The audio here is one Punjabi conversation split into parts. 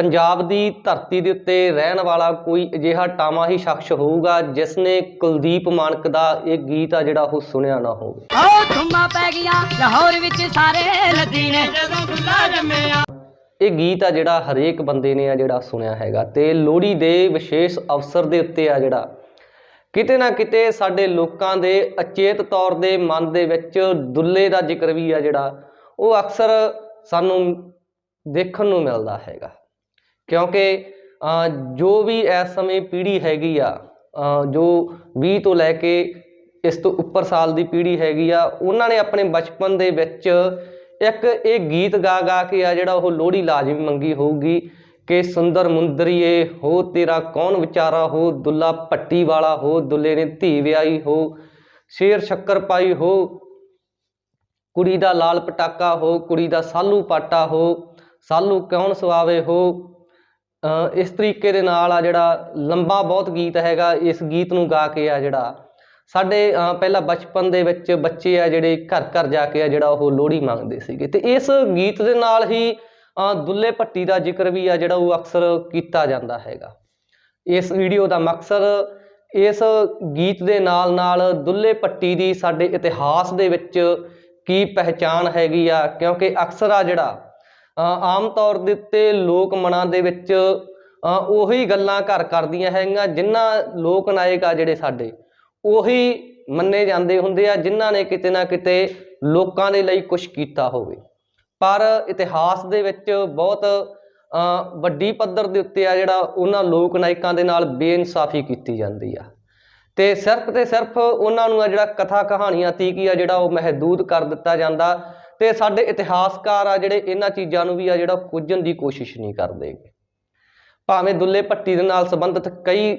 ਪੰਜਾਬ ਦੀ ਧਰਤੀ ਦੇ ਉੱਤੇ ਰਹਿਣ ਵਾਲਾ ਕੋਈ ਅਜਿਹਾ ਟਾਮਾ ਹੀ ਸ਼ਖਸ ਹੋਊਗਾ ਜਿਸ ਨੇ ਕੁਲਦੀਪ ਮਾਨਕ ਦਾ ਇਹ ਗੀਤ ਆ ਜਿਹੜਾ ਉਹ ਸੁਣਿਆ ਨਾ ਹੋਵੇ। ਓ ਧੁੰਮਾਂ ਪੈ ਗਈਆਂ ਲਾਹੌਰ ਵਿੱਚ ਸਾਰੇ ਲੱਦੀਨੇ। ਜਦੋਂ ਦੁੱਲਾ ਜੰਮਿਆ। ਇਹ ਗੀਤ ਆ ਜਿਹੜਾ ਹਰੇਕ ਬੰਦੇ ਨੇ ਆ ਜਿਹੜਾ ਸੁਣਿਆ ਹੈਗਾ ਤੇ ਲੋਹੜੀ ਦੇ ਵਿਸ਼ੇਸ਼ ਅਵਸਰ ਦੇ ਉੱਤੇ ਆ ਜਿਹੜਾ ਕਿਤੇ ਨਾ ਕਿਤੇ ਸਾਡੇ ਲੋਕਾਂ ਦੇ ਅਚੇਤ ਤੌਰ ਦੇ ਮਨ ਦੇ ਵਿੱਚ ਦੁੱਲੇ ਦਾ ਜ਼ਿਕਰ ਵੀ ਆ ਜਿਹੜਾ ਉਹ ਅਕਸਰ ਸਾਨੂੰ ਦੇਖਣ ਨੂੰ ਮਿਲਦਾ ਹੈਗਾ। ਕਿਉਂਕਿ ਜੋ ਵੀ ਇਸ ਸਮੇਂ ਪੀੜ੍ਹੀ ਹੈਗੀ ਆ ਜੋ 20 ਤੋਂ ਲੈ ਕੇ ਇਸ ਤੋਂ ਉੱਪਰ ਸਾਲ ਦੀ ਪੀੜ੍ਹੀ ਹੈਗੀ ਆ, ਉਹਨਾਂ ਨੇ ਆਪਣੇ ਬਚਪਨ ਦੇ ਵਿੱਚ ਇੱਕ ਇਹ ਗੀਤ ਗਾ ਗਾ ਕੇ ਆ ਜਿਹੜਾ ਉਹ ਲੋਹੜੀ ਲਾਜ਼ਮੀ ਮੰਗੀ ਹੋਊਗੀ ਕਿ ਸੁੰਦਰ ਮੁੰਦਰੀਏ, ਹੋ ਤੇਰਾ ਕੌਣ ਵਿਚਾਰਾ ਹੋ, ਦੁੱਲਾ ਪੱਟੀ ਵਾਲਾ ਹੋ, ਦੁੱਲੇ ਨੇ ਧੀ ਵਿਆਹੀ ਹੋ, ਸ਼ੇਰ ਸ਼ੱਕਰ ਪਾਈ ਹੋ, ਕੁੜੀ ਦਾ ਲਾਲ ਪਟਾਕਾ ਹੋ, ਕੁੜੀ ਦਾ ਸਾਲੂ ਪਾਟਾ ਹੋ, ਸਾਲੂ ਕੌਣ ਸਵਾਵੇ ਹੋ ਇਸ ਤਰੀਕੇ ਦੇ ਨਾਲ ਆ ਜਿਹੜਾ ਲੰਬਾ ਬਹੁਤ ਗੀਤ ਹੈਗਾ ਇਸ ਗੀਤ ਨੂੰ ਗਾ ਕੇ ਆ ਜਿਹੜਾ ਸਾਡੇ ਪਹਿਲਾਂ ਬਚਪਨ ਦੇ ਵਿੱਚ ਬੱਚੇ ਆ ਜਿਹੜੇ ਘਰ ਘਰ ਜਾ ਕੇ ਆ ਜਿਹੜਾ ਉਹ ਲੋਹੜੀ ਮੰਗਦੇ ਸੀਗੇ। ਤੇ ਇਸ ਗੀਤ ਦੇ ਨਾਲ ਹੀ ਅ, ਦੁੱਲੇ ਭੱਟੀ ਦਾ ਜ਼ਿਕਰ ਵੀ ਆ ਜਿਹੜਾ ਉਹ ਅਕਸਰ ਕੀਤਾ ਜਾਂਦਾ ਹੈਗਾ। ਇਸ ਵੀਡੀਓ ਦਾ ਮਕਸਦ ਇਸ ਗੀਤ ਦੇ ਨਾਲ ਨਾਲ ਦੁੱਲੇ ਭੱਟੀ ਦੀ ਸਾਡੇ ਇਤਿਹਾਸ ਦੇ ਵਿੱਚ ਕੀ ਪਹਿਚਾਨ ਹੈਗੀ ਆ ਕਿਉਂਕਿ ਅਕਸਰ ਆ ਜਿਹੜਾ ਆਮ ਤੌਰ ਦੇ ਉੱਤੇ ਲੋਕ ਮਨਾਂ ਦੇ ਵਿੱਚ ਉਹੀ ਗੱਲਾਂ ਘਰ ਕਰਦੀਆਂ ਹੈਗੀਆਂ ਜਿਨ੍ਹਾਂ ਲੋਕ ਨਾਇਕ ਆ ਜਿਹੜੇ ਸਾਡੇ, ਉਹੀ ਮੰਨੇ ਜਾਂਦੇ ਹੁੰਦੇ ਆ, ਜਿਨ੍ਹਾਂ ਨੇ ਕਿਤੇ ਨਾ ਕਿਤੇ ਲੋਕਾਂ ਦੇ ਲਈ ਕੁਝ ਕੀਤਾ ਹੋਵੇ। ਪਰ ਇਤਿਹਾਸ ਦੇ ਵਿੱਚ ਬਹੁਤ ਵੱਡੀ ਪੱਧਰ ਦੇ ਉੱਤੇ ਆ ਜਿਹੜਾ ਉਹਨਾਂ ਲੋਕ ਨਾਇਕਾਂ ਦੇ ਨਾਲ ਬੇਇਨਸਾਫੀ ਕੀਤੀ ਜਾਂਦੀ ਆ। ਤੇ ਸਿਰਫ ਤੇ ਸਿਰਫ ਉਹਨਾਂ ਨੂੰ ਆ ਜਿਹੜਾ ਕਥਾ ਕਹਾਣੀਆਂ ਤੀਕ ਆ ਜਿਹੜਾ ਉਹ ਮਹਿਦੂਦ ਕਰ ਦਿੱਤਾ ਜਾਂਦਾ ਤੇ ਸਾਡੇ ਇਤਿਹਾਸਕਾਰ ਆ ਜਿਹੜੇ ਇਹਨਾਂ ਚੀਜ਼ਾਂ ਨੂੰ ਵੀ ਆ ਜਿਹੜਾ ਕੁਝਣ ਦੀ ਕੋਸ਼ਿਸ਼ ਨਹੀਂ ਕਰਦੇ ਭਾਵੇਂ ਦੁੱਲੇ ਭੱਟੀ ਦੇ ਨਾਲ ਸੰਬੰਧਿਤ ਕਈ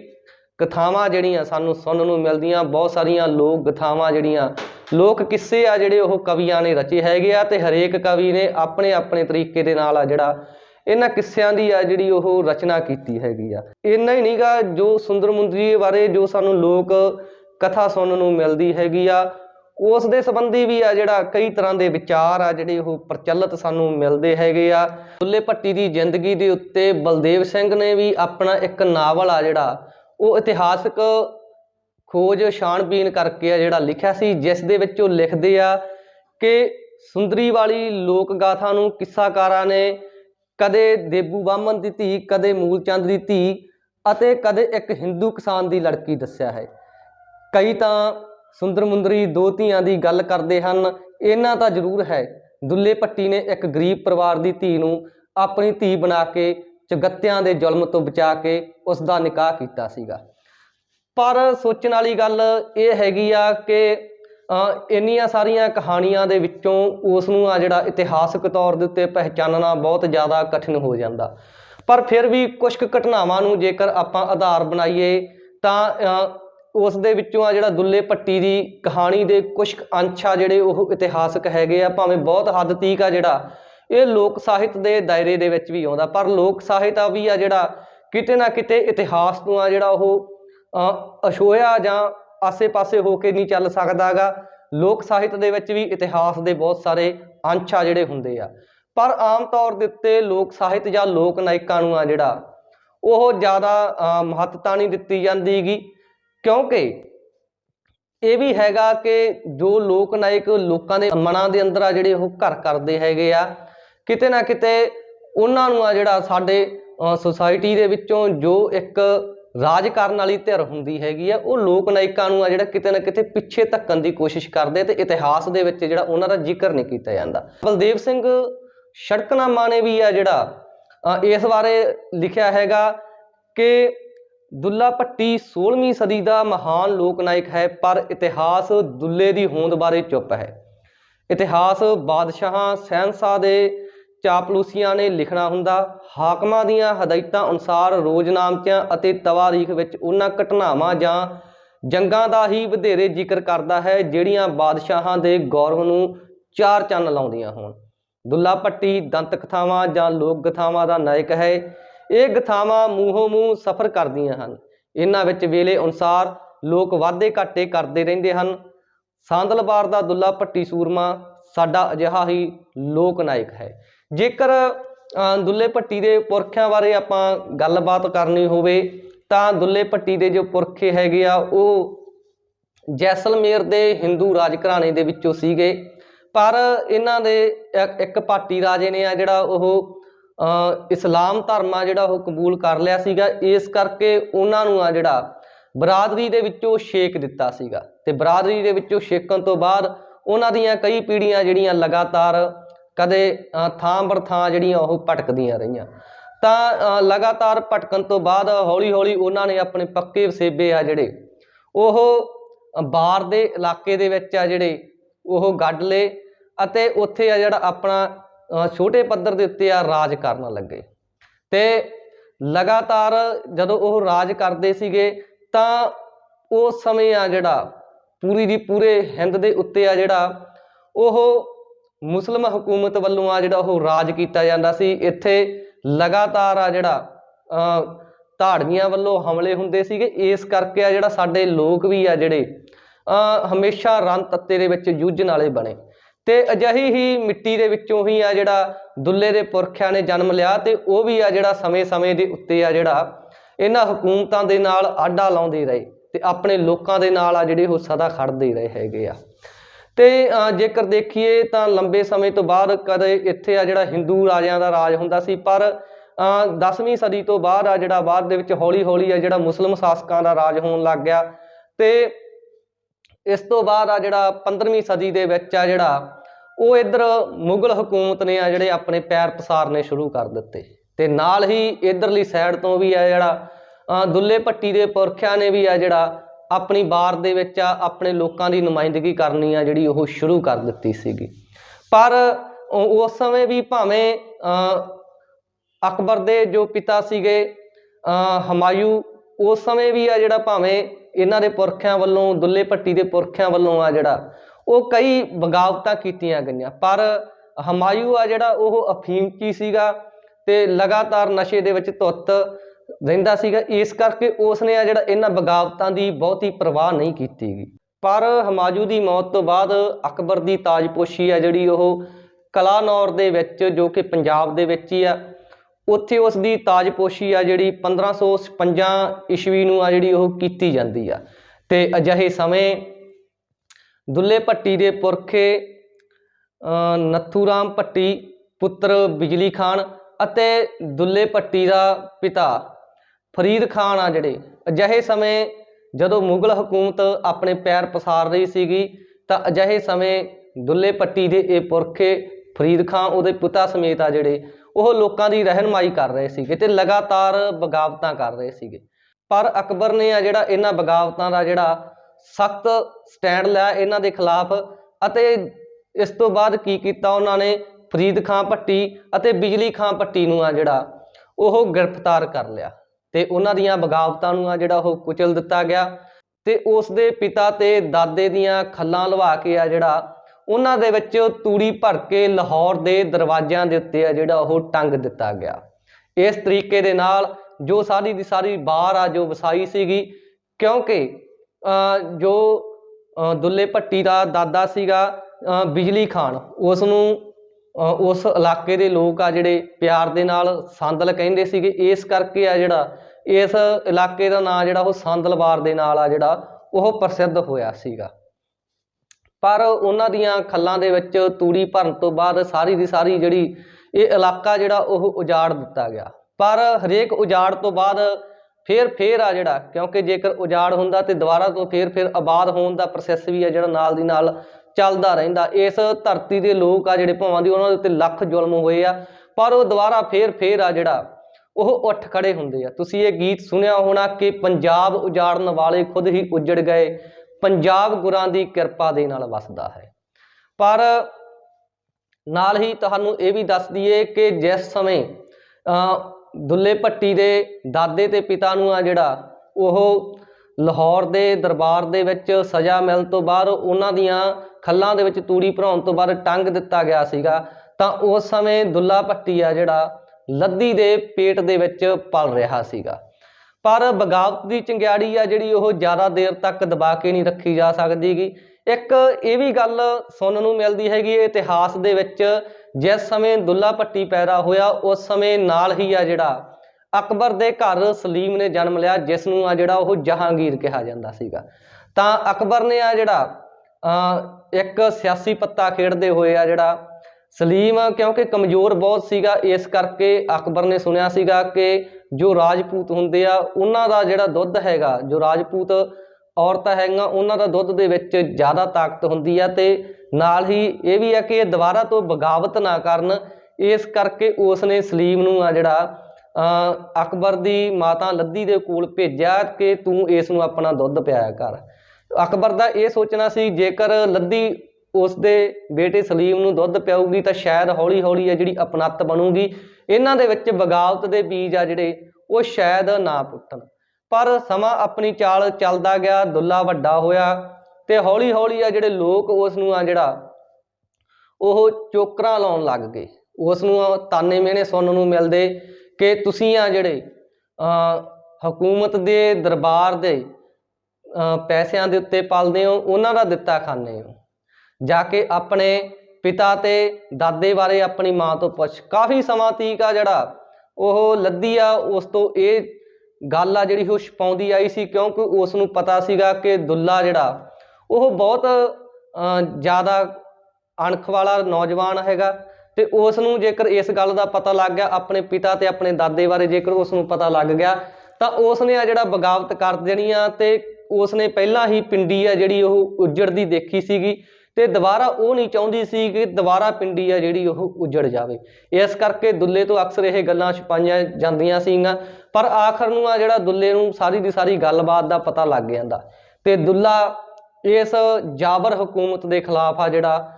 ਕਥਾਵਾਂ ਜਿਹੜੀਆਂ ਸਾਨੂੰ ਸੁਣਨ ਨੂੰ ਮਿਲਦੀਆਂ, ਬਹੁਤ ਸਾਰੀਆਂ ਲੋਕ ਕਥਾਵਾਂ ਜਿਹੜੀਆਂ, ਲੋਕ ਕਿੱਸੇ ਆ ਜਿਹੜੇ ਉਹ ਕਵੀਆਂ ਨੇ ਰਚੇ ਹੈਗੇ ਆ ਤੇ ਹਰੇਕ ਕਵੀ ਨੇ ਆਪਣੇ ਆਪਣੇ ਤਰੀਕੇ ਦੇ ਨਾਲ ਆ ਜਿਹੜਾ ਇਹਨਾਂ ਕਿੱਸਿਆਂ ਦੀ ਆ ਜਿਹੜੀ ਉਹ ਰਚਨਾ ਕੀਤੀ ਹੈਗੀ ਆ। ਇੰਨਾ ਹੀ ਨਹੀਂਗਾ ਜੋ ਸੁੰਦਰ ਮੁੰਦਰੀ ਬਾਰੇ ਜੋ ਸਾਨੂੰ ਲੋਕ ਕਥਾ ਸੁਣਨ ਨੂੰ ਮਿਲਦੀ ਹੈਗੀ ਆ ਉਸ ਦੇ ਸੰਬੰਧੀ ਵੀ ਆ ਜਿਹੜਾ ਕਈ ਤਰ੍ਹਾਂ ਦੇ ਵਿਚਾਰ ਆ ਜਿਹੜੇ ਉਹ ਪ੍ਰਚਲਿਤ ਸਾਨੂੰ ਮਿਲਦੇ ਹੈਗੇ ਆ। ਦੁੱਲੇ ਭੱਟੀ ਦੀ ਜ਼ਿੰਦਗੀ ਦੇ ਉੱਤੇ ਬਲਦੇਵ ਸਿੰਘ ਨੇ ਵੀ ਆਪਣਾ ਇੱਕ ਨਾਵਲ ਆ ਜਿਹੜਾ, ਉਹ ਇਤਿਹਾਸਕ ਖੋਜ ਛਾਣਬੀਨ ਕਰਕੇ ਆ ਜਿਹੜਾ ਲਿਖਿਆ ਸੀ, ਜਿਸ ਦੇ ਵਿੱਚ ਉਹ ਲਿਖਦੇ ਆ ਕਿ ਸੁੰਦਰੀ ਵਾਲੀ ਲੋਕ ਗਾਥਾ ਨੂੰ ਕਿੱਸਾਕਾਰਾਂ ਨੇ ਕਦੇ ਦੇਬੂ ਬਾਮਨ ਦੀ ਧੀ, ਕਦੇ ਮੂਲਚੰਦ ਦੀ ਧੀ ਅਤੇ ਕਦੇ ਇੱਕ ਹਿੰਦੂ ਕਿਸਾਨ ਦੀ ਲੜਕੀ ਦੱਸਿਆ ਹੈ। ਕਈ ਤਾਂ ਸੁੰਦਰ ਮੁੰਦਰੀ ਦੋ ਧੀਆਂ ਦੀ ਗੱਲ ਕਰਦੇ ਹਨ, ਇਹਨਾਂ ਤਾਂ ਜ਼ਰੂਰ ਹੈ। ਦੁੱਲੇ ਭੱਟੀ ਨੇ ਇੱਕ ਗਰੀਬ ਪਰਿਵਾਰ ਦੀ ਧੀ ਨੂੰ ਆਪਣੀ ਧੀ ਬਣਾ ਕੇ ਚਗੱਤਿਆਂ ਦੇ ਜ਼ੁਲਮ ਤੋਂ ਬਚਾ ਕੇ ਉਸ ਦਾ ਨਿਕਾਹ ਕੀਤਾ ਸੀਗਾ। ਪਰ ਸੋਚਣ ਵਾਲੀ ਗੱਲ ਇਹ ਹੈਗੀ ਆ ਕਿ ਇੰਨੀਆਂ ਸਾਰੀਆਂ ਕਹਾਣੀਆਂ ਦੇ ਵਿੱਚੋਂ ਉਸ ਨੂੰ ਆ ਜਿਹੜਾ ਇਤਿਹਾਸਕ ਤੌਰ ਦੇ ਉੱਤੇ ਪਹਿਚਾਨਣਾ ਬਹੁਤ ਜ਼ਿਆਦਾ ਕਠਿਨ ਹੋ ਜਾਂਦਾ। ਪਰ ਫਿਰ ਵੀ ਕੁਝ ਕੁ ਘਟਨਾਵਾਂ ਨੂੰ ਜੇਕਰ ਆਪਾਂ ਆਧਾਰ ਬਣਾਈਏ ਤਾਂ ਉਸ ਦੇ ਵਿੱਚੋਂ ਆ ਜਿਹੜਾ ਦੁੱਲੇ ਭੱਟੀ ਦੀ ਕਹਾਣੀ ਦੇ ਕੁਝ ਕੁ ਅੰਸ਼ ਆ ਜਿਹੜੇ ਉਹ ਇਤਿਹਾਸਕ ਹੈਗੇ ਆ ਭਾਵੇਂ ਬਹੁਤ ਹੱਦ ਤੀਕ ਆ ਜਿਹੜਾ ਇਹ ਲੋਕ ਸਾਹਿਤ ਦੇ ਦਾਇਰੇ ਦੇ ਵਿੱਚ ਵੀ ਆਉਂਦਾ ਪਰ ਲੋਕ ਸਾਹਿਤ ਆ ਵੀ ਆ ਜਿਹੜਾ ਕਿਤੇ ਨਾ ਕਿਤੇ ਇਤਿਹਾਸ ਤੋਂ ਆ ਜਿਹੜਾ ਉਹ ਅ, ਅਛੋਇਆ ਜਾਂ ਆਸੇ-ਪਾਸੇ ਹੋ ਕੇ ਨਹੀਂ ਚੱਲ ਸਕਦਾਗਾ ਲੋਕ ਸਾਹਿਤ ਦੇ ਵਿੱਚ ਵੀ ਇਤਿਹਾਸ ਦੇ ਬਹੁਤ ਸਾਰੇ ਅੰਸ਼ ਆ ਜਿਹੜੇ ਹੁੰਦੇ ਆ। ਪਰ ਆਮ ਤੌਰ ਦੇ ਉੱਤੇ ਲੋਕ ਸਾਹਿਤ ਜਾਂ ਲੋਕ ਨਾਇਕਾਂ ਨੂੰ ਆ ਜਿਹੜਾ ਉਹ ਜ਼ਿਆਦਾ ਮਹੱਤਤਾ ਨਹੀਂ ਦਿੱਤੀ ਜਾਂਦੀਗੀ ਕਿਉਂਕਿ ਇਹ ਵੀ ਹੈਗਾ ਕਿ ਜੋ ਲੋਕ ਨਾਇਕ ਲੋਕਾਂ ਦੇ ਮਨਾਂ ਦੇ ਅੰਦਰ ਆ ਜਿਹੜੇ ਉਹ ਘਰ ਕਰਦੇ ਹੈਗੇ ਆ, ਕਿਤੇ ਨਾ ਕਿਤੇ ਉਹਨਾਂ ਨੂੰ ਆ ਜਿਹੜਾ ਸਾਡੇ ਸੁਸਾਇਟੀ ਦੇ ਵਿੱਚੋਂ ਜੋ ਇੱਕ ਰਾਜ ਕਰਨ ਵਾਲੀ ਧਿਰ ਹੁੰਦੀ ਹੈਗੀ ਆ, ਉਹ ਲੋਕ ਨਾਇਕਾਂ ਨੂੰ ਆ ਜਿਹੜਾ ਕਿਤੇ ਨਾ ਕਿਤੇ ਪਿੱਛੇ ਧੱਕਣ ਦੀ ਕੋਸ਼ਿਸ਼ ਕਰਦੇ ਤੇ ਇਤਿਹਾਸ ਦੇ ਵਿੱਚ ਜਿਹੜਾ ਉਹਨਾਂ ਦਾ ਜ਼ਿਕਰ ਨਹੀਂ ਕੀਤਾ ਜਾਂਦਾ। ਬਲਦੇਵ ਸਿੰਘ ਸੜਕਨਾਮਾ ਨੇ ਵੀ ਆ ਜਿਹੜਾ ਇਸ ਬਾਰੇ ਲਿਖਿਆ ਹੈਗਾ ਕਿ ਦੁੱਲਾ ਭੱਟੀ 16ਵੀਂ ਸਦੀ ਦਾ ਮਹਾਨ ਲੋਕ ਨਾਇਕ ਹੈ, ਪਰ ਇਤਿਹਾਸ ਦੁੱਲੇ ਦੀ ਹੋਂਦ ਬਾਰੇ ਚੁੱਪ ਹੈ। ਇਤਿਹਾਸ ਬਾਦਸ਼ਾਹਾਂ ਸਹਿਨਸ਼ਾਹ ਦੇ ਚਾਪਲੂਸੀਆਂ ਨੇ ਲਿਖਣਾ ਹੁੰਦਾ, ਹਾਕਮਾਂ ਦੀਆਂ ਹਦਾਇਤਾਂ ਅਨੁਸਾਰ ਰੋਜ਼ਨਾਮਚਿਆਂ ਅਤੇ ਤਵਾਰੀਖ ਵਿੱਚ ਉਹਨਾਂ ਘਟਨਾਵਾਂ ਜਾਂ ਜੰਗਾਂ ਦਾ ਹੀ ਵਧੇਰੇ ਜ਼ਿਕਰ ਕਰਦਾ ਹੈ, ਜਿਹੜੀਆਂ ਬਾਦਸ਼ਾਹਾਂ ਦੇ ਗੌਰਵ ਨੂੰ ਚਾਰ ਚੰਨ ਲਾਉਂਦੀਆਂ ਹੋਣ। ਦੁੱਲਾ ਭੱਟੀ ਦੰਤ ਕਥਾਵਾਂ ਜਾਂ ਲੋਕ ਕਥਾਵਾਂ ਦਾ ਨਾਇਕ ਹੈ। ਇਹ ਗਥਾਵਾਂ ਮੂੰਹੋਂ ਮੂੰਹ ਸਫ਼ਰ ਕਰਦੀਆਂ ਹਨ। ਇਹਨਾਂ ਵਿੱਚ ਵੇਲੇ ਅਨੁਸਾਰ ਲੋਕ ਵਾਧੇ ਘਾਟੇ ਕਰਦੇ ਰਹਿੰਦੇ ਹਨ। ਸਾਂਦਲਬਾਰ ਦਾ ਦੁੱਲਾ ਭੱਟੀ ਸੂਰਮਾ ਸਾਡਾ ਅਜਿਹਾ ਹੀ ਲੋਕ ਨਾਇਕ ਹੈ। ਜੇਕਰ ਦੁੱਲੇ ਭੱਟੀ ਦੇ ਪੁਰਖਿਆਂ ਬਾਰੇ ਆਪਾਂ ਗੱਲਬਾਤ ਕਰਨੀ ਹੋਵੇ, ਤਾਂ ਦੁੱਲੇ ਭੱਟੀ ਦੇ ਜੋ ਪੁਰਖੇ ਹੈਗੇ ਆ, ਉਹ ਜੈਸਲਮੇਰ ਦੇ ਹਿੰਦੂ ਰਾਜ ਘਰਾਣੇ ਦੇ ਵਿੱਚੋਂ ਸੀਗੇ। ਪਰ ਇਹਨਾਂ ਦੇ ਇੱਕ- ਇੱਕ ਪਾਟੀ ਰਾਜੇ ਨੇ ਆ ਜਿਹੜਾ ਉਹ ਇਸਲਾਮ ਧਰਮ ਆ ਜਿਹੜਾ ਉਹ ਕਬੂਲ ਕਰ ਲਿਆ ਸੀਗਾ। ਇਸ ਕਰਕੇ ਉਹਨਾਂ ਨੂੰ ਆ ਜਿਹੜਾ ਬਰਾਦਰੀ ਦੇ ਵਿੱਚੋਂ ਛੇਕ ਦਿੱਤਾ ਸੀਗਾ ਤੇ ਬਰਾਦਰੀ ਦੇ ਵਿੱਚੋਂ ਛੇਕਣ ਤੋਂ ਬਾਅਦ ਉਹਨਾਂ ਦੀਆਂ ਕਈ ਪੀੜ੍ਹੀਆਂ ਜਿਹੜੀਆਂ ਲਗਾਤਾਰ ਕਦੇ ਥਾਂ ਬਰ ਥਾਂ ਜਿਹੜੀਆਂ ਉਹ ਭਟਕਦੀਆਂ ਰਹੀਆਂ। ਤਾਂ ਲਗਾਤਾਰ ਭਟਕਣ ਤੋਂ ਬਾਅਦ ਹੌਲੀ ਹੌਲੀ ਉਹਨਾਂ ਨੇ ਆਪਣੇ ਪੱਕੇ ਵਸੇਬੇ ਆ ਜਿਹੜੇ, ਉਹ ਬਾਹਰ ਦੇ ਇਲਾਕੇ ਦੇ ਵਿੱਚ ਆ ਜਿਹੜੇ, ਉਹ ਗੱਡ ਲਏ ਅਤੇ ਉੱਥੇ ਆ ਜਿਹੜਾ ਆਪਣਾ ਛੋਟੇ ਪੱਧਰ ਦੇ ਉੱਤੇ ਆ ਰਾਜ ਕਰਨ ਲੱਗੇ। ਤੇ ਲਗਾਤਾਰ ਜਦੋਂ ਉਹ ਰਾਜ ਕਰਦੇ ਸੀਗੇ, ਤਾਂ ਉਸ ਸਮੇਂ ਆ ਜਿਹੜਾ, ਪੂਰੀ ਦੀ ਪੂਰੇ ਹਿੰਦ ਦੇ ਉੱਤੇ ਆ ਜਿਹੜਾ, ਉਹ ਮੁਸਲਮ ਹਕੂਮਤ ਵੱਲੋਂ ਆ ਜਿਹੜਾ ਉਹ ਰਾਜ ਕੀਤਾ ਜਾਂਦਾ ਸੀ। ਇੱਥੇ ਲਗਾਤਾਰ ਆ ਜਿਹੜਾ ਧਾੜਵੀਆਂ ਵੱਲੋਂ ਹਮਲੇ ਹੁੰਦੇ ਸੀਗੇ। ਇਸ ਕਰਕੇ ਆ ਜਿਹੜਾ ਸਾਡੇ ਲੋਕ ਵੀ ਆ ਜਿਹੜੇ ਹਮੇਸ਼ਾ ਰਨ ਤੱਤੇ ਦੇ ਵਿੱਚ ਜੂਝਣ ਵਾਲੇ ਬਣੇ। ਤੇ ਅਜਿਹੀ ਹੀ ਮਿੱਟੀ ਦੇ ਵਿੱਚੋਂ ਹੀ ਆ ਜਿਹੜਾ ਦੁੱਲੇ ਦੇ ਪੁਰਖਿਆਂ ਨੇ ਜਨਮ ਲਿਆ ਤੇ ਉਹ ਵੀ ਆ ਜਿਹੜਾ ਸਮੇਂ-ਸਮੇਂ ਦੇ ਉੱਤੇ ਆ ਜਿਹੜਾ ਇਹਨਾਂ ਹਕੂਮਤਾਂ ਦੇ ਨਾਲ ਆਡਾ ਲਾਉਂਦੇ ਰਹੇ ਤੇ ਆਪਣੇ ਲੋਕਾਂ ਦੇ ਨਾਲ ਆ ਜਿਹੜੇ ਉਹ ਸਦਾ ਖੜਦੇ ਰਹੇ ਹੈਗੇ ਆ। ਤੇ ਜੇਕਰ ਦੇਖੀਏ ਤਾਂ ਲੰਬੇ ਸਮੇਂ ਤੋਂ ਬਾਅਦ ਕਦੇ ਇੱਥੇ ਆ ਜਿਹੜਾ ਹਿੰਦੂ ਰਾਜਿਆਂ ਦਾ ਰਾਜ ਹੁੰਦਾ ਸੀ, ਪਰ 10ਵੀਂ ਸਦੀ ਤੋਂ ਬਾਅਦ ਆ ਜਿਹੜਾ ਬਾਅਦ ਦੇ ਵਿੱਚ ਹੌਲੀ-ਹੌਲੀ ਆ ਜਿਹੜਾ ਮੁਸਲਮ ਸ਼ਾਸਕਾਂ ਦਾ ਰਾਜ ਹੋਣ ਲੱਗ ਗਿਆ ਤੇ ਇਸ ਤੋਂ ਬਾਅਦ ਆ ਜਿਹੜਾ 15ਵੀਂ ਸਦੀ ਦੇ ਵਿੱਚ ਆ ਜਿਹੜਾ ਉਹ ਇੱਧਰ ਮੁਗਲ ਹਕੂਮਤ ਨੇ ਆ ਜਿਹੜੇ ਆਪਣੇ ਪੈਰ ਪਸਾਰਨੇ ਸ਼ੁਰੂ ਕਰ ਦਿੱਤੇ। ਤੇ ਨਾਲ ਹੀ ਇਧਰਲੀ ਸਾਈਡ ਤੋਂ ਵੀ ਆ ਜਿਹੜਾ ਦੁੱਲੇ ਭੱਟੀ ਦੇ ਪੁਰਖਿਆਂ ਨੇ ਵੀ ਆ ਜਿਹੜਾ ਆਪਣੀ ਬਾਰ ਦੇ ਵਿੱਚ ਆ ਆਪਣੇ ਲੋਕਾਂ ਦੀ ਨੁਮਾਇੰਦਗੀ ਕਰਨੀ ਆ ਜਿਹੜੀ ਉਹ ਸ਼ੁਰੂ ਕਰ ਦਿੱਤੀ ਸੀਗੀ। ਪਰ ਉਸ ਸਮੇਂ ਵੀ ਭਾਵੇਂ ਅਕਬਰ ਦੇ ਜੋ ਪਿਤਾ ਸੀਗੇ ਅ, ਹਮਾਯੂ ਉਸ ਸਮੇਂ ਵੀ ਆ ਜਿਹੜਾ ਭਾਵੇਂ ਇਹਨਾਂ ਦੇ ਪੁਰਖਿਆਂ ਵੱਲੋਂ, ਦੁੱਲੇ ਭੱਟੀ ਦੇ ਪੁਰਖਿਆਂ ਵੱਲੋਂ ਆ ਜਿਹੜਾ, ਉਹ ਕਈ ਬਗਾਵਤਾਂ ਕੀਤੀਆਂ ਗਈਆਂ। ਪਰ ਹਮਾਯੂ ਆ ਜਿਹੜਾ, ਉਹ ਅਫੀਮਕੀ ਸੀਗਾ ਤੇ ਲਗਾਤਾਰ ਨਸ਼ੇ ਦੇ ਵਿੱਚ ਧੁੱਤ ਰਹਿੰਦਾ ਸੀਗਾ। ਇਸ ਕਰਕੇ ਉਸ ਨੇ ਆ ਜਿਹੜਾ ਇਹਨਾਂ ਬਗਾਵਤਾਂ ਦੀ ਬਹੁਤੀ ਪਰਵਾਹ ਨਹੀਂ ਕੀਤੀ ਗਈ ਪਰ ਹਮਾਯੂ ਦੀ ਮੌਤ ਤੋਂ ਬਾਅਦ ਅਕਬਰ ਦੀ ਤਾਜਪੋਸ਼ੀ ਆ ਜਿਹੜੀ, ਉਹ ਕਲਾਨੌਰ ਦੇ ਵਿੱਚ, ਜੋ ਕਿ ਪੰਜਾਬ ਦੇ ਵਿੱਚ ਹੀ ਆ ਉੱਥੇ ਉਸ ਦੀ ਤਾਜਪੋਸ਼ੀ ਆ ਜਿਹੜੀ 1556 ਈਸਵੀ ਨੂੰ ਆ ਜਿਹੜੀ ਉਹ ਕੀਤੀ ਜਾਂਦੀ ਆ। ਤੇ ਅਜਿਹੇ ਸਮੇਂ ਦੁੱਲੇ ਭੱਟੀ ਦੇ ਪੁਰਖੇ ਅ, ਨੱਥੂ ਰਾਮ ਭੱਟੀ ਪੁੱਤਰ ਬਿਜਲੀ ਖਾਨ ਅਤੇ ਦੁੱਲੇ ਭੱਟੀ ਦਾ ਪਿਤਾ ਫਰੀਦ ਖਾਨ ਆ ਜਿਹੜੇ ਅਜਿਹੇ ਸਮੇਂ ਜਦੋਂ ਮੁਗਲ ਹਕੂਮਤ ਆਪਣੇ ਪੈਰ ਪਸਾਰ ਰਹੀ ਸੀਗੀ ਤਾਂ ਅਜਿਹੇ ਸਮੇਂ ਦੁੱਲੇ ਭੱਟੀ ਦੇ ਇਹ ਪੁਰਖੇ ਫਰੀਦ ਖਾਨ ਉਹਦੇ ਪਿਤਾ ਸਮੇਤ ਆ ਜਿਹੜੇ ਉਹ ਲੋਕਾਂ ਦੀ ਰਹਿਨਮਾਈ ਕਰ ਰਹੇ ਸੀਗੇ ਤੇ ਲਗਾਤਾਰ ਬਗਾਵਤਾਂ ਕਰ ਰਹੇ ਸੀਗੇ। ਪਰ ਅਕਬਰ ਨੇ ਆ ਜਿਹੜਾ ਇਹਨਾਂ ਬਗਾਵਤਾਂ ਦਾ ਜਿਹੜਾ ਸਖਤ ਸਟੈਂਡ ਲਿਆ ਇਹਨਾਂ ਦੇ ਖਿਲਾਫ ਅਤੇ ਇਸ ਤੋਂ ਬਾਅਦ ਕੀ ਕੀਤਾ ਉਹਨਾਂ ਨੇ? ਫਰੀਦ ਖਾਂ ਭੱਟੀ ਅਤੇ ਬਿਜਲੀ ਖਾਂ ਭੱਟੀ ਨੂੰ ਆ ਜਿਹੜਾ ਉਹ ਗ੍ਰਿਫਤਾਰ ਕਰ ਲਿਆ ਤੇ ਉਹਨਾਂ ਦੀਆਂ ਬਗਾਵਤਾਂ ਨੂੰ ਆ ਜਿਹੜਾ ਉਹ ਕੁਚਲ ਦਿੱਤਾ ਗਿਆ ਤੇ ਉਸ ਦੇ ਪਿਤਾ ਤੇ ਦਾਦੇ ਦੀਆਂ ਖੱਲਾਂ ਲਵਾ ਕੇ ਆ ਜਿਹੜਾ ਉਹਨਾਂ ਦੇ ਵਿੱਚ ਤੂੜੀ ਭਰ ਕੇ ਲਾਹੌਰ ਦੇ ਦਰਵਾਜ਼ਿਆਂ ਦੇ ਉੱਤੇ ਆ ਜਿਹੜਾ ਉਹ ਟੰਗ ਦਿੱਤਾ ਗਿਆ। ਇਸ ਤਰੀਕੇ ਦੇ ਨਾਲ ਜੋ ਸਾਰੀ ਦੀ ਸਾਰੀ ਬਾਰ ਆ, ਜੋ ਵਸਾਈ ਸੀਗੀ, ਕਿਉਂਕਿ ਜੋ ਦੁੱਲੇ ਭੱਟੀ ਦਾ ਦਾਦਾ ਸੀਗਾ ਬਿਜਲੀ ਖਾਨ ਉਸ ਨੂੰ ਉਸ ਇਲਾਕੇ ਦੇ ਲੋਕ ਆ ਜਿਹੜੇ ਪਿਆਰ ਦੇ ਨਾਲ ਸੰਦਲ ਕਹਿੰਦੇ ਸੀਗੇ, ਇਸ ਕਰਕੇ ਆ ਜਿਹੜਾ, ਇਸ ਇਲਾਕੇ ਦਾ ਨਾਂ ਜਿਹੜਾ ਉਹ ਸੰਦਲਵਾਰ ਦੇ ਨਾਲ ਆ ਜਿਹੜਾ ਉਹ ਪ੍ਰਸਿੱਧ ਹੋਇਆ ਸੀਗਾ। ਪਰ ਉਹਨਾਂ ਦੀਆਂ ਖੱਲਾਂ ਦੇ ਵਿੱਚ ਤੂੜੀ ਭਰਨ ਤੋਂ ਬਾਅਦ ਸਾਰੀ ਦੀ ਸਾਰੀ ਜਿਹੜੀ ਇਹ ਇਲਾਕਾ ਜਿਹੜਾ ਉਹ ਉਜਾੜ ਦਿੱਤਾ ਗਿਆ। ਪਰ ਹਰੇਕ ਉਜਾੜ ਤੋਂ ਬਾਅਦ ਫੇਰ ਫੇਰ ਆ ਜਿਹੜਾ, ਕਿਉਂਕਿ ਜੇਕਰ ਉਜਾੜ ਹੁੰਦਾ ਤੇ ਦੁਬਾਰਾ ਤੋਂ ਫੇਰ ਫੇਰ ਆਬਾਦ ਹੋਣ ਦਾ ਪ੍ਰੋਸੈਸ ਵੀ ਆ ਜਿਹੜਾ ਨਾਲ ਦੀ ਨਾਲ ਚੱਲਦਾ ਰਹਿੰਦਾ। ਇਸ ਧਰਤੀ ਦੇ ਲੋਕ ਆ ਜਿਹੜੇ ਭਾਵਾਂ ਦੀ, ਉਹਨਾਂ ਦੇ ਉੱਤੇ ਲੱਖ ਜ਼ੁਲਮ ਹੋਏ ਆ, ਪਰ ਉਹ ਦੁਬਾਰਾ ਫੇਰ ਫੇਰ ਆ ਜਿਹੜਾ, ਉਹ ਉੱਠ ਖੜੇ ਹੁੰਦੇ ਆ। ਤੁਸੀਂ ਇਹ ਗੀਤ ਸੁਣਿਆ ਹੋਣਾ ਕਿ ਪੰਜਾਬ ਉਜਾੜਨ ਵਾਲੇ ਖੁਦ ਹੀ ਉਜੜ ਗਏ ਪੰਜਾਬ ਗੁਰਾਂ ਦੀ ਕਿਰਪਾ ਦੇ ਨਾਲ ਵਸਦਾ ਹੈ। ਪਰ ਨਾਲ ਹੀ ਤੁਹਾਨੂੰ ਇਹ ਵੀ ਦੱਸ ਦਈਏ ਕਿ ਜਿਸ ਸਮੇਂ ਦੁੱਲੇ ਭੱਟੀ ਦੇ ਦਾਦੇ ਤੇ ਪਿਤਾ ਨੂੰ ਆ ਜਿਹੜਾ, ਉਹ ਲਾਹੌਰ ਦੇ ਦਰਬਾਰ ਦੇ ਵਿੱਚ ਸਜ਼ਾ ਮਿਲਣ ਤੋਂ ਬਾਅਦ ਉਹਨਾਂ ਦੀਆਂ ਖੱਲਾਂ ਦੇ ਵਿੱਚ ਤੂੜੀ ਭਰਾਉਣ ਤੋਂ ਬਾਅਦ ਟੰਗ ਦਿੱਤਾ ਗਿਆ ਸੀਗਾ, ਤਾਂ ਉਸ ਸਮੇਂ ਦੁੱਲਾ ਭੱਟੀ ਆ ਜਿਹੜਾ, ਲੱਦੀ ਦੇ ਪੇਟ ਦੇ ਵਿੱਚ ਪਲ ਰਿਹਾ ਸੀਗਾ। ਪਰ ਬਗਾਵਤ ਦੀ ਚੰਗਿਆੜੀ ਆ ਜਿਹੜੀ ਉਹ ਜ਼ਿਆਦਾ ਦੇਰ ਤੱਕ ਦਬਾ ਕੇ ਨਹੀਂ ਰੱਖੀ ਜਾ ਸਕਦੀਗੀ ਇੱਕ ਇਹ ਵੀ ਗੱਲ ਸੁਣਨ ਨੂੰ ਮਿਲਦੀ ਹੈਗੀ ਇਤਿਹਾਸ ਦੇ ਵਿੱਚ ਜਿਸ ਸਮੇਂ ਦੁੱਲਾ ਭੱਟੀ ਪੈਦਾ ਹੋਇਆ, ਉਸ ਸਮੇਂ ਨਾਲ ਹੀ ਆ ਜਿਹੜਾ ਅਕਬਰ ਦੇ ਘਰ ਸਲੀਮ ਨੇ ਜਨਮ ਲਿਆ, ਜਿਸ ਨੂੰ ਆ ਜਿਹੜਾ ਉਹ ਜਹਾਂਗੀਰ ਕਿਹਾ ਜਾਂਦਾ ਸੀਗਾ। ਤਾਂ ਅਕਬਰ ਨੇ ਆ ਜਿਹੜਾ ਇੱਕ ਸਿਆਸੀ ਪੱਤਾ ਖੇਡਦੇ ਹੋਏ ਆ ਜਿਹੜਾ ਸਲੀਮ ਕਿਉਂਕਿ ਕਮਜ਼ੋਰ ਬਹੁਤ ਸੀਗਾ। ਇਸ ਕਰਕੇ ਅਕਬਰ ਨੇ ਸੁਣਿਆ ਸੀਗਾ ਕਿ ਜੋ ਰਾਜਪੂਤ ਹੁੰਦੇ ਆ, ਉਹਨਾਂ ਦਾ ਜਿਹੜਾ ਦੁੱਧ ਹੈਗਾ, ਜੋ ਰਾਜਪੂਤ ਔਰਤਾਂ ਹੈਗੀਆਂ, ਉਹਨਾਂ ਦਾ ਦੁੱਧ ਦੇ ਵਿੱਚ ਜ਼ਿਆਦਾ ਤਾਕਤ ਹੁੰਦੀ ਆ ਤੇ ਨਾਲ ਹੀ ਇਹ ਵੀ ਆ ਕਿ ਇਹ ਦੁਬਾਰਾ ਤੋਂ ਬਗਾਵਤ ਨਾ ਕਰਨ। ਇਸ ਕਰਕੇ ਉਸ ਨੇ ਸਲੀਮ ਨੂੰ ਆ ਜਿਹੜਾ ਅਕਬਰ ਦੀ ਮਾਤਾ ਲੱਦੀ ਦੇ ਕੋਲ ਭੇਜਿਆ ਕਿ ਤੂੰ ਇਸ ਨੂੰ ਆਪਣਾ ਦੁੱਧ ਪਿਆਇਆ ਕਰ। ਅਕਬਰ ਦਾ ਇਹ ਸੋਚਣਾ ਸੀ, ਜੇਕਰ ਲੱਦੀ ਉਸ ਦੇ ਬੇਟੇ ਸਲੀਮ ਨੂੰ ਦੁੱਧ ਪਿਆਊਗੀ ਤਾਂ ਸ਼ਾਇਦ ਹੌਲੀ ਹੌਲੀ ਆ ਜਿਹੜੀ ਅਪਣੱਤ ਬਣੂਗੀ, ਇਹਨਾਂ ਦੇ ਵਿੱਚ ਬਗਾਵਤ ਦੇ ਬੀਜ ਆ ਜਿਹੜੇ, ਉਹ ਸ਼ਾਇਦ ਨਾ ਪੁੱਟਣ। ਪਰ ਸਮਾਂ ਆਪਣੀ ਚਾਲ ਚੱਲਦਾ ਗਿਆ, ਦੁੱਲਾ ਵੱਡਾ ਹੋਇਆ ਤੇ ਹੌਲੀ ਹੌਲੀ ਆ ਜਿਹੜੇ ਲੋਕ ਉਸ ਨੂੰ ਆ ਜਿਹੜਾ, ਉਹ ਚੋਕਰਾਂ ਲਾਉਣ ਲੱਗ ਗਏ। ਉਸ ਨੂੰ ਤਾਨੇ ਮਿਹਣੇ ਸੁਣਨ ਨੂੰ ਮਿਲਦੇ ਕਿ ਤੁਸੀਂ ਆ ਜਿਹੜੇ ਹਕੂਮਤ ਦੇ ਦਰਬਾਰ ਦੇ ਪੈਸਿਆਂ ਦੇ ਉੱਤੇ ਪਲਦੇ ਹੋ, ਉਹਨਾਂ ਦਾ ਦਿੱਤਾ ਖਾਂਦੇ ਹੋ। ਜਾ ਕੇ ਆਪਣੇ ਪਿਤਾ ਤੇ ਦਾਦੇ ਬਾਰੇ ਆਪਣੀ ਮਾਂ ਤੋਂ ਪੁੱਛ। ਕਾਫੀ ਸਮਾਂ ਤੀਕ ਆ ਜਿਹੜਾ, ਉਹ ਲੱਦੀ ਆ, ਉਸ ਤੋਂ ਇਹ ਗੱਲ ਆ ਜਿਹੜੀ ਉਹ ਛਪਾਉਂਦੀ ਆਈ ਸੀ, ਕਿਉਂਕਿ ਉਸ ਨੂੰ ਪਤਾ ਸੀਗਾ ਕਿ ਦੁੱਲਾ ਜਿਹੜਾ, ਉਹ ਬਹੁਤ ਜ਼ਿਆਦਾ ਅਣਖ ਵਾਲਾ ਨੌਜਵਾਨ ਹੈਗਾ ਤੇ ਉਸ ਨੂੰ ਜੇਕਰ ਇਸ ਗੱਲ ਦਾ ਪਤਾ ਲੱਗ ਗਿਆ, ਆਪਣੇ ਪਿਤਾ ਤੇ ਆਪਣੇ ਦਾਦੇ ਬਾਰੇ ਜੇਕਰ ਉਸ ਨੂੰ ਪਤਾ ਲੱਗ ਗਿਆ, ਤਾਂ ਉਸ ਨੇ ਆ ਜਿਹੜਾ ਬਗਾਵਤ ਕਰ ਦੇਣੀ ਆ ਤੇ ਉਸ ਨੇ ਪਹਿਲਾਂ ਹੀ ਪਿੰਡੀ ਆ ਜਿਹੜੀ ਉਹ ਉਜੜਦੀ ਦੇਖੀ ਸੀਗੀ। ਤੇ ਦੁਬਾਰਾ ਉਹ ਨਹੀਂ ਚਾਹੁੰਦੀ ਸੀ ਕਿ ਦੁਬਾਰਾ ਪਿੰਡੀ ਆ ਜਿਹੜੀ ਉਹ ਉਜੜ ਜਾਵੇ। ਇਸ ਕਰਕੇ ਦੁੱਲੇ ਤੋਂ ਅਕਸਰ ਇਹ ਗੱਲਾਂ ਛਪਾਈਆਂ ਜਾਂਦੀਆਂ ਸੀਗੀਆਂ, ਪਰ ਆਖਰ ਨੂੰ ਆ ਜਿਹੜਾ ਦੁੱਲੇ ਨੂੰ ਸਾਰੀ ਦੀ ਸਾਰੀ ਗੱਲਬਾਤ ਦਾ ਪਤਾ ਲੱਗ ਜਾਂਦਾ। ਤੇ ਦੁੱਲਾ ਇਸ ਜਾਬਰ ਹਕੂਮਤ ਦੇ ਖਿਲਾਫ ਆ ਜਿਹੜਾ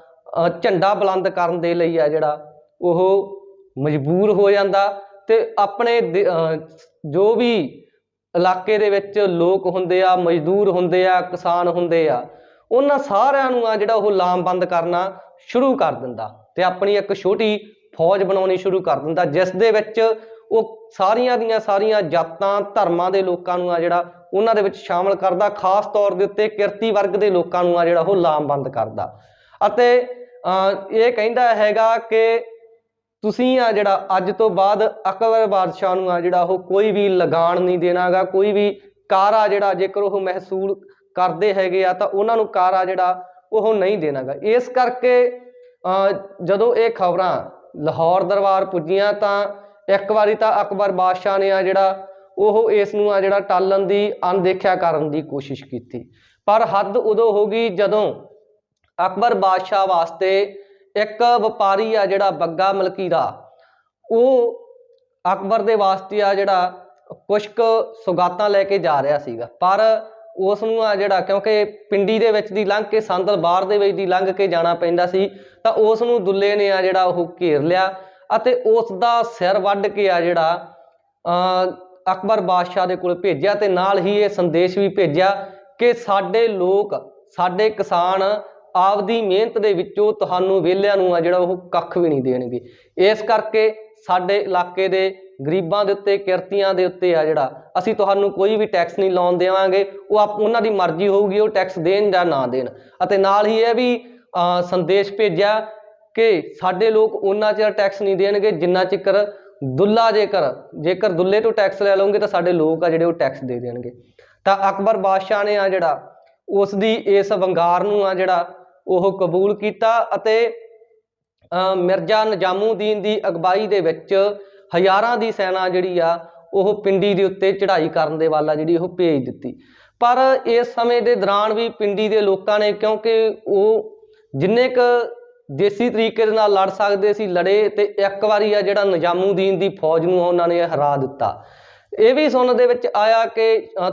ਝੰਡਾ ਬੁਲੰਦ ਕਰਨ ਦੇ ਲਈ ਆ ਜਿਹੜਾ ਉਹ ਮਜਬੂਰ ਹੋ ਜਾਂਦਾ ਤੇ ਆਪਣੇ ਜੋ ਵੀ ਇਲਾਕੇ ਦੇ ਵਿੱਚ ਲੋਕ ਹੁੰਦੇ ਆ, ਮਜ਼ਦੂਰ ਹੁੰਦੇ ਆ, ਕਿਸਾਨ ਹੁੰਦੇ ਆ ਉਹਨਾਂ ਸਾਰਿਆਂ ਨੂੰ ਆ ਜਿਹੜਾ ਉਹ ਲਾਮਬੰਦ ਕਰਨਾ ਸ਼ੁਰੂ ਕਰ ਦਿੰਦਾ ਤੇ ਆਪਣੀ ਇੱਕ ਛੋਟੀ ਫੌਜ ਬਣਾਉਣੀ ਸ਼ੁਰੂ ਕਰ ਦਿੰਦਾ, ਜਿਸ ਦੇ ਵਿੱਚ ਉਹ ਸਾਰੀਆਂ ਦੀਆਂ ਸਾਰੀਆਂ ਜਾਤਾਂ, ਧਰਮਾਂ ਦੇ ਲੋਕਾਂ ਨੂੰ ਆ ਜਿਹੜਾ ਉਹਨਾਂ ਦੇ ਵਿੱਚ ਸ਼ਾਮਲ ਕਰਦਾ, ਖਾਸ ਤੌਰ ਦੇ ਉੱਤੇ ਕਿਰਤੀ ਵਰਗ ਦੇ ਲੋਕਾਂ ਨੂੰ ਆ ਜਿਹੜਾ ਉਹ ਲਾਮਬੰਦ ਕਰਦਾ। ਅਤੇ ਇਹ ਕਹਿੰਦਾ ਹੈਗਾ ਕਿ ਤੁਸੀਂ ਆ ਜਿਹੜਾ ਅੱਜ ਤੋਂ ਬਾਅਦ ਅਕਬਰ ਬਾਦਸ਼ਾਹ ਨੂੰ ਆ ਜਿਹੜਾ ਉਹ ਕੋਈ ਵੀ ਲਗਾਨ ਨਹੀਂ ਦੇਣਾਗਾ, ਕੋਈ ਵੀ ਕਾਰਾ ਜਿਹੜਾ ਜੇਕਰ ਉਹ ਮਹਿਸੂਲ ਕਰਦੇ ਹੈਗੇ ਆ ਤਾਂ ਉਹਨਾਂ ਨੂੰ ਕਾਰਾ ਜਿਹੜਾ ਉਹ ਨਹੀਂ ਦੇਣਾਗਾ। ਇਸ ਕਰਕੇ ਜਦੋਂ ਇਹ ਖਬਰਾਂ ਲਾਹੌਰ ਦਰਬਾਰ ਪੁੱਜੀਆਂ ਤਾਂ ਇੱਕ ਵਾਰੀ ਤਾਂ ਅਕਬਰ ਬਾਦਸ਼ਾਹ ਨੇ ਆ ਜਿਹੜਾ ਉਹ ਇਸ ਨੂੰ ਆ ਜਿਹੜਾ ਟਾਲਣ ਦੀ, ਅਣਦੇਖਿਆ ਕਰਨ ਦੀ ਕੋਸ਼ਿਸ਼ ਕੀਤੀ। ਪਰ ਹੱਦ ਉਦੋਂ ਹੋ ਗਈ ਜਦੋਂ ਅਕਬਰ ਬਾਦਸ਼ਾਹ ਵਾਸਤੇ ਇੱਕ ਵਪਾਰੀ ਆ ਜਿਹੜਾ ਬੱਗਾ ਮਲਕੀਰਾ, ਉਹ ਅਕਬਰ ਦੇ ਵਾਸਤੇ ਆ ਜਿਹੜਾ ਕੁਛ ਕੁ ਸੁਗਾਤਾਂ ਲੈ ਕੇ ਜਾ ਰਿਹਾ ਸੀਗਾ। ਪਰ ਉਸ ਨੂੰ ਆ ਜਿਹੜਾ ਕਿਉਂਕਿ ਪਿੰਡੀ ਦੇ ਵਿੱਚ ਦੀ ਲੰਘ ਕੇ ਸੰਦਲ ਬਾਹਰ ਦੇ ਵਿੱਚ ਦੀ ਲੰਘ ਕੇ ਜਾਣਾ ਪੈਂਦਾ ਸੀ, ਤਾਂ ਉਸ ਨੂੰ ਦੁੱਲੇ ਨੇ ਆ ਜਿਹੜਾ ਉਹ ਘੇਰ ਲਿਆ ਅਤੇ ਉਸ ਦਾ ਸਿਰ ਵੱਢ ਕੇ ਆ ਜਿਹੜਾ ਅਕਬਰ ਬਾਦਸ਼ਾਹ ਦੇ ਕੋਲ ਭੇਜਿਆ ਤੇ ਨਾਲ ਹੀ ਇਹ ਸੰਦੇਸ਼ ਵੀ ਭੇਜਿਆ ਕਿ ਸਾਡੇ ਲੋਕ, ਸਾਡੇ ਕਿਸਾਨ ਆਪਦੀ ਮਿਹਨਤ ਦੇ ਵਿੱਚੋਂ ਤੁਹਾਨੂੰ ਵਿਹਲਿਆਂ ਨੂੰ ਆ ਜਿਹੜਾ ਉਹ ਕੱਖ ਵੀ ਨਹੀਂ ਦੇਣਗੇ। ਇਸ ਕਰਕੇ ਸਾਡੇ ਇਲਾਕੇ ਦੇ ਗਰੀਬਾਂ ਦੇ ਉੱਤੇ, ਕਿਰਤੀਆਂ ਦੇ ਉੱਤੇ ਆ ਜਿਹੜਾ, ਅਸੀਂ ਤੁਹਾਨੂੰ ਕੋਈ ਵੀ ਟੈਕਸ ਨਹੀਂ ਲਾਉਣ ਦੇਵਾਂਗੇ, ਉਹ ਆਪ, ਉਹਨਾਂ ਦੀ ਮਰਜ਼ੀ ਹੋਊਗੀ, ਉਹ ਟੈਕਸ ਦੇਣ ਜਾਂ ਨਾ ਦੇਣ। ਅਤੇ ਨਾਲ ਹੀ ਇਹ ਵੀ ਸੰਦੇਸ਼ ਭੇਜਿਆ ਕਿ ਸਾਡੇ ਲੋਕ ਉਹਨਾਂ ਚਿਰ ਟੈਕਸ ਨਹੀਂ ਦੇਣਗੇ, ਜਿੰਨਾ ਚਿਕਰ ਦੁੱਲਾ ਜੇਕਰ ਜੇਕਰ ਦੁੱਲੇ ਤੋਂ ਟੈਕਸ ਲੈ ਲਓਗੇ, ਤਾਂ ਸਾਡੇ ਲੋਕ ਆ ਜਿਹੜੇ ਉਹ ਟੈਕਸ ਦੇ ਦੇਣਗੇ। ਤਾਂ ਅਕਬਰ ਬਾਦਸ਼ਾਹ ਨੇ ਆ ਜਿਹੜਾ ਉਸ ਦੀ ਇਸ ਵੰਗਾਰ ਨੂੰ ਆ ਜਿਹੜਾ, ਉਹ ਕਬੂਲ ਕੀਤਾ ਅਤੇ ਮਿਰਜ਼ਾ ਨਿਜ਼ਾਮੂਦੀਨ ਦੀ ਅਗਵਾਈ ਦੇ ਵਿੱਚ ਹਜ਼ਾਰਾਂ ਦੀ ਸੈਨਾ ਜਿਹੜੀ ਆ, ਉਹ ਪਿੰਡੀ ਦੇ ਉੱਤੇ ਚੜ੍ਹਾਈ ਕਰਨ ਦੇ ਵਾਲਾ ਜਿਹੜੀ ਉਹ ਭੇਜ ਦਿੱਤੀ। ਪਰ ਇਸ ਸਮੇਂ ਦੇ ਦੌਰਾਨ ਵੀ ਪਿੰਡੀ ਦੇ ਲੋਕਾਂ ਨੇ, ਕਿਉਂਕਿ ਉਹ ਜਿੰਨੇ ਕ ਦੇਸੀ ਤਰੀਕੇ ਦੇ ਨਾਲ ਲੜ ਸਕਦੇ ਸੀ, ਲੜੇ ਤੇ ਇੱਕ ਵਾਰੀ ਆ ਜਿਹੜਾ ਨਿਜ਼ਾਮੂਦੀਨ ਦੀ ਫੌਜ ਨੂੰ ਉਹਨਾਂ ਨੇ ਹਰਾ ਦਿੱਤਾ। ਇਹ ਵੀ ਸੁਣਨ ਦੇ ਵਿੱਚ ਆਇਆ ਕਿ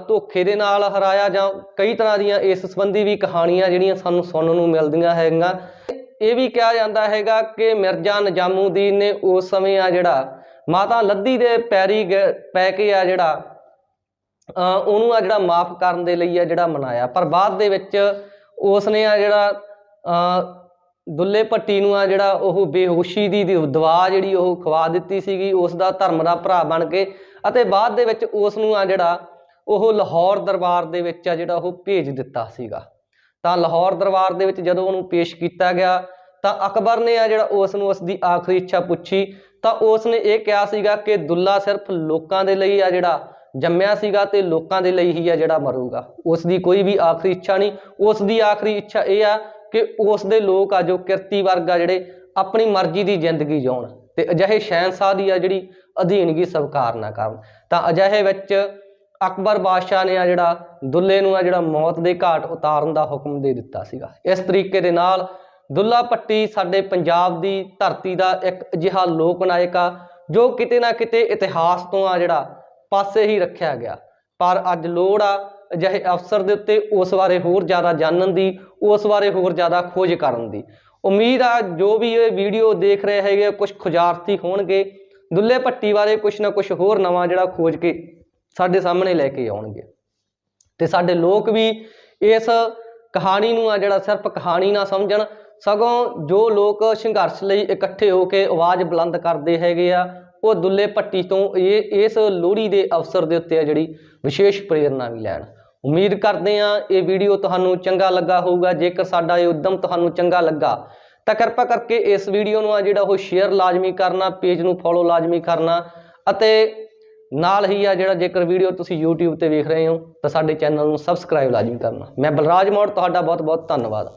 ਧੋਖੇ ਦੇ ਨਾਲ ਹਰਾਇਆ ਜਾਂ ਕਈ ਤਰ੍ਹਾਂ ਦੀਆਂ ਇਸ ਸੰਬੰਧੀ ਵੀ ਕਹਾਣੀਆਂ ਜਿਹੜੀਆਂ ਸਾਨੂੰ ਸੁਣਨ ਨੂੰ ਮਿਲਦੀਆਂ ਹੈਗੀਆਂ। ਇਹ ਵੀ ਕਿਹਾ ਜਾਂਦਾ ਹੈਗਾ ਕਿ ਮਿਰਜ਼ਾ ਨਿਜ਼ਾਮੂਦੀਨ ਨੇ ਉਸ ਸਮੇਂ ਆ ਜਿਹੜਾ ਮਾਤਾ ਲੱਦੀ ਦੇ ਪੈਰੀ ਗ- ਪੈ ਕੇ ਆ ਜਿਹੜਾ ਅ, ਉਹਨੂੰ ਆ ਜਿਹੜਾ ਮਾਫ ਕਰਨ ਦੇ ਲਈ ਆ ਜਿਹੜਾ ਮਨਾਇਆ। ਪਰ ਬਾਅਦ ਦੇ ਵਿੱਚ ਉਸਨੇ ਆ ਜਿਹੜਾ ਅ, ਦੁੱਲੇ ਭੱਟੀ ਨੂੰ ਆ ਜਿਹੜਾ ਉਹ ਬੇਹੋਸ਼ੀ ਦੀ ਦੀ ਦਵਾ ਜਿਹੜੀ ਉਹ ਖਵਾ ਦਿੱਤੀ ਸੀਗੀ ਉਸ ਦਾ ਧਰਮ ਦਾ ਭਰਾ ਬਣ ਕੇ ਅਤੇ ਬਾਅਦ ਦੇ ਵਿੱਚ ਉਸ ਨੂੰ ਆ ਜਿਹੜਾ ਉਹ ਲਾਹੌਰ ਦਰਬਾਰ ਦੇ ਵਿੱਚ ਆ ਜਿਹੜਾ ਉਹ ਭੇਜ ਦਿੱਤਾ ਸੀਗਾ। ਤਾਂ ਲਾਹੌਰ ਦਰਬਾਰ ਦੇ ਵਿੱਚ ਜਦੋਂ ਉਹਨੂੰ ਪੇਸ਼ ਕੀਤਾ ਗਿਆ ਤਾਂ ਅਕਬਰ ਨੇ ਆ ਜਿਹੜਾ ਉਸ ਨੂੰ ਉਸ ਦੀ ਆਖਰੀ ਇੱਛਾ ਪੁੱਛੀ ਤਾਂ ਉਸ ਨੇ ਇਹ ਕਿਹਾ ਸੀਗਾ ਕਿ ਦੁੱਲਾ ਸਿਰਫ ਲੋਕਾਂ ਦੇ ਲਈ ਆ ਜਿਹੜਾ, ਜੰਮਿਆ ਸੀਗਾ ਤੇ ਲੋਕਾਂ ਦੇ ਲਈ ਹੀ ਆ ਜਿਹੜਾ ਮਰੂਗਾ। ਉਸ ਦੀ ਕੋਈ ਵੀ ਆਖਰੀ ਇੱਛਾ ਨਹੀਂ। ਉਸ ਦੀ ਆਖਰੀ ਇੱਛਾ ਇਹ ਆ ਕਿ ਉਸ ਦੇ ਲੋਕ ਆ ਜੋ ਕਿਰਤੀ ਵਰਗ ਆ ਜਿਹੜੇ, ਆਪਣੀ ਮਰਜ਼ੀ ਦੀ ਜ਼ਿੰਦਗੀ ਜਿਉਣ। ਤੇ ਅਜਿਹੇ ਸ਼ਹਿਨशाह ਦੀ ਆ ਜਿਹੜੀ ਅਧੀਨਗੀ ਸਵੀਕਾਰ ਨਾ ਕਰਨ। ਤਾਂ ਅਜਿਹੇ ਵਿੱਚ ਅਕਬਰ ਬਾਦਸ਼ਾਹ ਨੇ ਆ ਜਿਹੜਾ ਦੁੱਲੇ ਨੂੰ ਆ ਜਿਹੜਾ ਮੌਤ ਦੇ ਘਾਟ ਉਤਾਰਨ ਦਾ ਹੁਕਮ ਦੇ ਦਿੱਤਾ ਸੀਗਾ। ਇਸ ਤਰੀਕੇ ਦੇ ਨਾਲ ਦੁੱਲਾ ਭੱਟੀ ਸਾਡੇ ਪੰਜਾਬ ਦੀ ਧਰਤੀ ਦਾ ਇੱਕ ਅਜਿਹਾ ਲੋਕ ਨਾਇਕ ਆ ਜੋ ਕਿਤੇ ਨਾ ਕਿਤੇ ਇਤਿਹਾਸ ਤੋਂ ਆ ਜਿਹੜਾ ਪਾਸੇ ਹੀ ਰੱਖਿਆ ਗਿਆ। ਪਰ ਅੱਜ ਲੋੜ ਆ ਅਜਿਹੇ ਅਫਸਰ ਦੇ ਉੱਤੇ ਉਸ ਬਾਰੇ ਹੋਰ ਜ਼ਿਆਦਾ ਜਾਣਨ ਦੀ, ਉਸ ਬਾਰੇ ਹੋਰ ਜ਼ਿਆਦਾ ਖੋਜ ਕਰਨ ਦੀ। ਉਮੀਦ ਆ ਜੋ ਵੀ ਇਹ ਵੀਡੀਓ ਦੇਖ ਰਹੇ ਹੈਗੇ ਕੁਝ ਖੁਜਾਰਤੀ ਹੋਣਗੇ, ਦੁੱਲੇ ਭੱਟੀ ਬਾਰੇ ਕੁਝ ਨਾ ਕੁਝ ਹੋਰ ਨਵਾਂ ਜਿਹੜਾ ਖੋਜ ਕੇ ਸਾਡੇ ਸਾਹਮਣੇ ਲੈ ਕੇ ਆਉਣਗੇ। ਤੇ ਸਾਡੇ ਲੋਕ ਵੀ ਇਸ ਕਹਾਣੀ ਨੂੰ ਆ ਜਿਹੜਾ ਸਿਰਫ ਕਹਾਣੀ ਨਾ ਸਮਝਣ ਸਗੋਂ ਜੋ ਲੋਕ ਸੰਘਰਸ਼ ਲਈ ਇਕੱਠੇ ਹੋ ਕੇ ਆਵਾਜ਼ ਬੁਲੰਦ ਕਰਦੇ ਹੈਗੇ ਆ, ਉਹ ਦੁੱਲੇ ਭੱਟੀ ਤੋਂ ਇਹ, ਇਸ ਲੋਹੜੀ ਦੇ ਅਵਸਰ ਦੇ ਉੱਤੇ ਆ ਜਿਹੜੀ ਵਿਸ਼ੇਸ਼ ਪ੍ਰੇਰਨਾ ਵੀ ਲੈਣ। ਉਮੀਦ ਕਰਦੇ ਆ ਇਹ ਵੀਡੀਓ ਤੁਹਾਨੂੰ ਚੰਗਾ ਲੱਗਾ ਹੋਊਗਾ। ਜੇਕਰ ਸਾਡਾ ਇਹ ਉਦਮ ਤੁਹਾਨੂੰ ਚੰਗਾ ਲੱਗਾ, ਤਾਂ ਕਿਰਪਾ ਕਰਕੇ ਇਸ ਵੀਡੀਓ ਨੂੰ ਆ ਜਿਹੜਾ ਉਹ ਸ਼ੇਅਰ ਲਾਜ਼ਮੀ ਕਰਨਾ ਪੇਜ ਨੂੰ ਫੋਲੋ ਲਾਜ਼ਮੀ ਕਰਨਾ ਅਤੇ ਨਾਲ ਹੀ ਆ ਜਿਹੜਾ ਜੇਕਰ ਵੀਡੀਓ ਤੁਸੀਂ YouTube ਤੇ ਵੇਖ ਰਹੇ ਹੋ, ਤਾਂ ਸਾਡੇ ਚੈਨਲ ਨੂੰ ਸਬਸਕ੍ਰਾਈਬ ਲਾਜ਼ਮੀ ਕਰਨਾ। ਮੈਂ ਬਲਰਾਜ ਮੌੜ, ਤੁਹਾਡਾ ਬਹੁਤ ਬਹੁਤ ਧੰਨਵਾਦ।